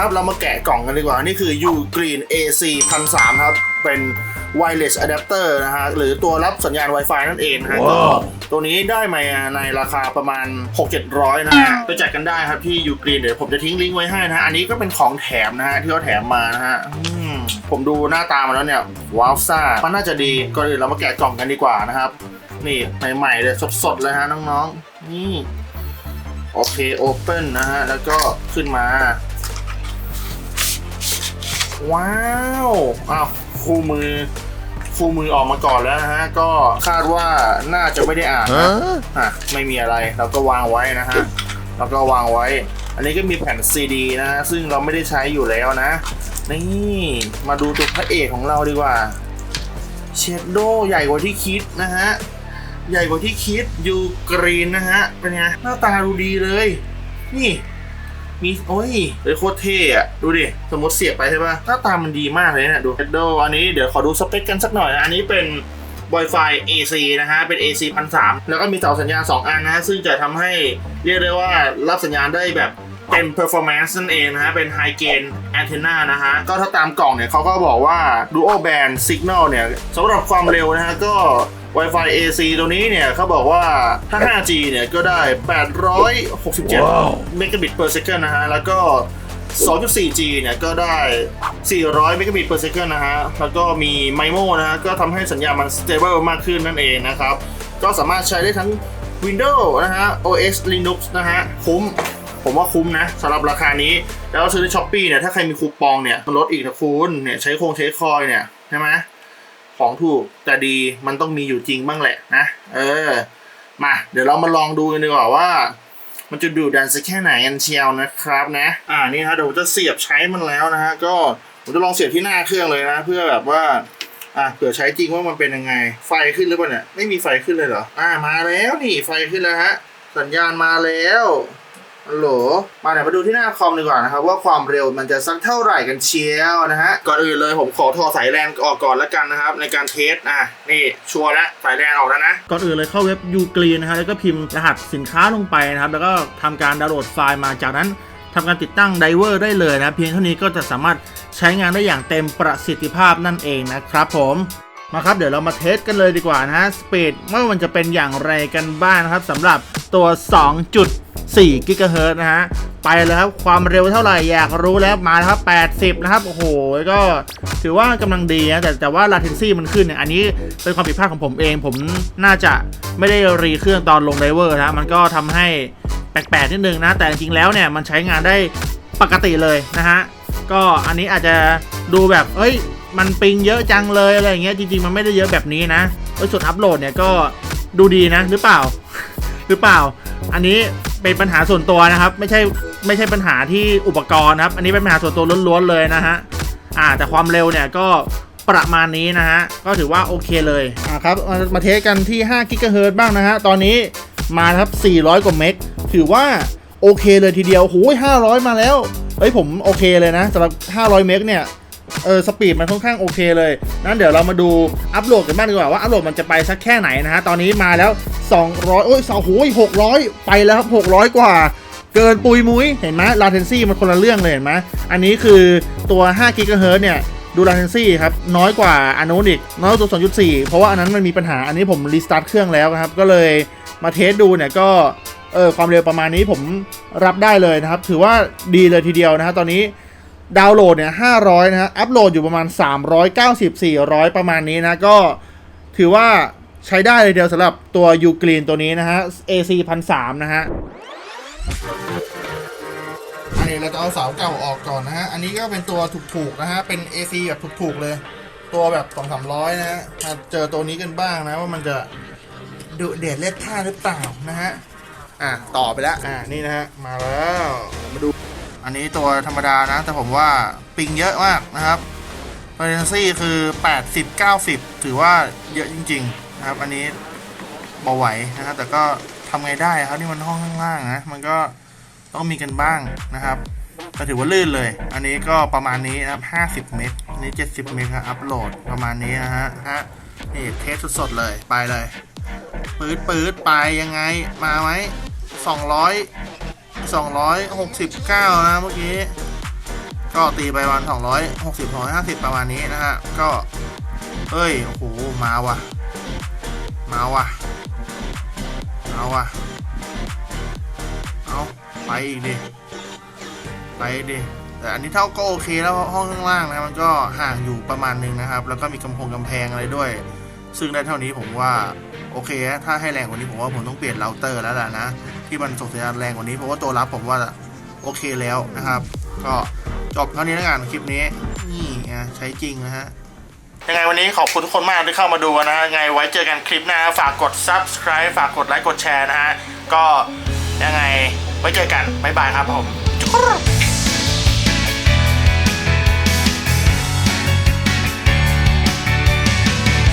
ครับ เรามาแกะกล่องกันดีกว่า นี่คือ U Green AC 1003ครับ เป็น wireless adapter นะฮะ หรือตัวรับสัญญาณ Wi-Fi นั่นเองนะฮะก็ตัวนี้ได้มาในราคาประมาณ 6-700 นะฮะ ไปจัดกันได้ครับที่ U Green เดี๋ยวผมจะทิ้งลิงก์ไว้ให้นะฮะ อันนี้ก็เป็นของแถมนะฮะ ที่เขาแถมมานะฮะอืมผมดูหน้าตามาแล้วเนี่ย ว้าวซ่า มันน่าจะดีก่อนอื่นเรามาแกะกล่องกันดีกว่านะครับ นี่ใหม่ๆเลยสดๆเลยฮะน้องๆ นี่โอเคโอเ n นนะฮะ แล้วก็ขึ้นมา ว้าวอ้าวคู่มือคู่มือออกมาก่อนแล้วนะฮะ ก็คาดว่าน่าจะไม่ได้อ่านนะอะไม่มีอะไรเราก็วางไว้นะฮะแล้วก็วางไว้ อันนี้ก็มีแผ่นซีดีนะฮะซึ่งเราไม่ได้ใช้อยู่แล้วนะ นี่มาดูตัวพระเอกของเราดีกว่าเชดโดใหญ่กว่าที่คิดนะฮะใหญ่กว่าที่คิดยูกรีนนะฮะเป็นไงหน้าตาดูดีเลย นี่ มีโอ้ยเลยโคตรเท่อะดูดิ สมมติเสียบไปใช่ปะหน้าตามันดีมากเลยเนี่ยดูเฮดโดอันนี้เดี๋ยวขอดูสเปคกันสักหน่อยนะอันนี้เป็น Wi-Fi AC นะฮะ เป็น AC 1003 แล้วก็มีเสาสัญญาณ 2 อันนะฮะซึ่งจะทำให้เรียกได้ว่ารับสัญญาณได้แบบ เต็ม performance นั่นเองนะฮะ เป็น high gain antenna นะฮะ ก็ถ้าตามกล่องเนี่ยเขาก็บอกว่า dual band signal เนี่ยสำหรับความเร็วนะฮะ ก็ Wi-Fi AC ตัวนี้เนี่ยเขาบอกว่าถ้า 5G เนี่ยก็ได้ 867 megabit per second นะฮะ แล้วก็ 2.4G เนี่ยก็ได้ 400 megabit per second นะฮะ แล้วก็มี MIMO นะฮะ ก็ทำให้สัญญาณมัน stable มากขึ้นนั่นเองนะครับ ก็สามารถใช้ได้ทั้ง Windows นะฮะ OS Linux นะฮะ คุ้ม ผมว่าคุ้มนะสำหรับราคานี้ แล้วซื้อในช้อปปีเนี่ยถ้าใครมีคูปองเนี่ยมันลดอีกนะคุณเนี่ยใช้โครงใช้คอยเนี่ยใช่ไหมของถูกแต่ดีมันต้องมีอยู่จริงบ้างแหละนะเออ มาเดี๋ยวเรามาลองดูกันดีกว่าว่า มันจะดูดันสักแค่ไหนกันเชียวนะครับนะ อ่านี่ฮะเดี๋ยวผมจะเสียบใช้มันแล้วนะฮะก็ผมจะลองเสียบที่หน้าเครื่องเลยนะ เพื่อแบบว่าอะเผื่อใช้จริงว่ามันเป็นยังไง ไฟขึ้นหรือเปล่าเนี่ยไม่มีไฟขึ้นเลยเหรออ่ามาแล้วนี่ไฟขึ้นแล้วฮะสัญญาณมาแล้ว ฮัลโหล มาเดี๋ยวมาดูที่หน้าคอมดีกว่านะครับ ว่าความเร็วมันจะสักเท่าไหร่กันเชียวนะฮะ ก่อนอื่นเลยผมขอถอดสายแลนออกก่อนแล้วกันนะครับ ในการเทสอะนี่ชัวร์แล้วสายแลนออกแล้วนะ ก่อนอื่นเลยเข้าเว็บ u g r e e n นะฮะแล้วก็พิมพ์รหัสสินค้าลงไปนะครับ แล้วก็ทำการดาวน์โหลดไฟล์มาจากนั้นทำการติดตั้งไดเวอร์ได้เลยนะเพียงเท่านี้ก็จะสามารถใช้งานได้อย่างเต็มประสิทธิภาพนั่นเองนะครับผมมาครับเดี๋ยวเรามาเทสกันเลยดีกว่านะฮะสปีดว่ามันจะเป็นอย่างไรกันบ้างนะครับสำหรับตัว 4กิกะเฮิรตซ์นะฮะ ไปเลยครับ ความเร็วเท่าไหร่ อยากรู้แล้วมาครับ 80 นะครับ โอ้โห ก็ถือว่ากำลังดีนะ แต่แต่ว่า latency มันขึ้นเนี่ย อันนี้เป็นความผิดพลาดของผมเอง ผมน่าจะไม่ได้รีเครื่องตอนลงไดเวอร์นะ มันก็ทำให้แปลกๆนิดนึงนะ แต่จริงๆแล้วเนี่ย มันใช้งานได้ปกติเลยนะฮะ ก็อันนี้อาจจะดูแบบ เอ้ย มันปิงเยอะจังเลยอะไรอย่างเงี้ย จริงๆ มันไม่ได้เยอะแบบนี้นะเอ้ส่วนอัปโหลดเนี่ยก็ดูดีนะหรือเปล่า หรือเปล่า อันนี้ เป็นปัญหาส่วนตัวนะครับ ไม่ใช่ไม่ใช่ปัญหาที่อุปกรณ์นะครับ อันนี้เป็นปัญหาส่วนตัวล้วนๆเลยนะฮะอ่าแต่ความเร็วเนี่ยก็ประมาณนี้นะฮะก็ถือว่าโอเคเลยอ่าครับมามาเทสกันที่5กิกะเฮิรตซ์บ้างนะฮะตอนนี้มาครับ 400 กว่าเมกถือว่าโอเคเลยทีเดียวโอ้ย500 มาแล้วเฮ้ยผมโอเคเลยนะสำหรับ 500 เมกเนี่ย เออสปีดมันค่อนข้างโอเคเลยนั้นเดี๋ยวเรามาดูอัปโหลดกันบ้างดีกว่าว่าอัปโหลดมันจะไปสักแค่ไหนนะฮะตอนนี้มาแล้ว 200โอ้ยโอ้โห600ไปแล้วครับ600กว่า เกินปุยมุ้ยเห็นไหม latency มันคนละเรื่องเลยเห็นไหมอันนี้คือตัว5 GHz เฮิร์เนี่ยดู latency ครับ น้อยกว่าอันนู้นอีก น้อยกว่าตัว 2.4 เพราะว่าอันนั้นมันมีปัญหาอันนี้ผมรีสตาร์ทเครื่องแล้วครับ ก็เลยมาเทสดูเนี่ยก็เออความเร็วประมาณนี้ผมรับได้เลยนะครับ ถือว่าดีเลยทีเดียวนะฮะตอนนี้ ดาวน์โหลดเนี่ย500นะฮะ อัพโหลดอยู่ประมาณ 390 400 ประมาณนี้นะ ก็ถือว่าใช้ได้เลยเดียวสำหรับตัว u g r e e n ตัวนี้นะฮะ AC 1003นะฮะอันนี้เราจะเอาเสาเก่าออกก่อนนะฮะ อันนี้ก็เป็นตัวถูกๆนะฮะ เป็น AC แบบถูกๆเลย ตัวแบบ2 300นะฮะมาเจอตัวนี้กันบ้างนะว่ามันจะดุเด็ดเล็ดท่าหรือเปล่านะฮะ อะต่อไปแล้ว อะนี่นะฮะ มาแล้ว มาดู อันนี้ตัวธรรมดานะ แต่ผมว่าปิงเยอะมากนะครับ latency คือ 80 90 ถือว่าเยอะจริง ๆ นะครับ อันนี้เบาไหวนะครับ แต่ก็ทำไงได้ครับนี่มันห้องข้างล่างนะ มันก็ต้องมีกันบ้างนะครับ ก็ถือว่าลื่นเลย อันนี้ก็ประมาณนี้นะครับ 50 เมกอันนี้ 70 เมกครับอัพโหลดประมาณนี้นะฮะฮะนี่เทสสดๆเลยไปเลยปืดปืดไปยังไงมาไหม200 269 นะเมื่อกี้ ก็ตีไปประมาณ260 250 ประมาณนี้นะฮะ ก็ เอ้ย โอ้โห มาว่ะ มาว่ะเอาว่ะ เอาไปอีกดิ ไปดิ แต่อันนี้เท่าก็โอเคแล้วเพราะห้องข้างล่างนะมันก็ห่างอยู่ประมาณนึงนะครับ แล้วก็มีกำพงกำแพงอะไรด้วย ซึ่งได้เท่านี้ผมว่า โอเคถ้าให้แรงกว่านี้ผมว่าผมต้องเปลี่ยนเราเตอร์แล้วล่ะนะ ที่มันส่งสัญญาณแรงกว่านี้เพราะว่าตัวรับผมว่าโอเคแล้วนะครับ ก็จบเท่านี้แล้วกันคลิปนี้นี่ไงใช้จริงนะฮะยังไงวันนี้ขอบคุณทุกคนมากที่เข้ามาดูนะฮะยังไงไว้เจอกันคลิปหน้าฝากกด subscribe ฝากกดไลค์กดแชร์นะฮะก็ยังไงไว้เจอกันบ๊ายบายครับผม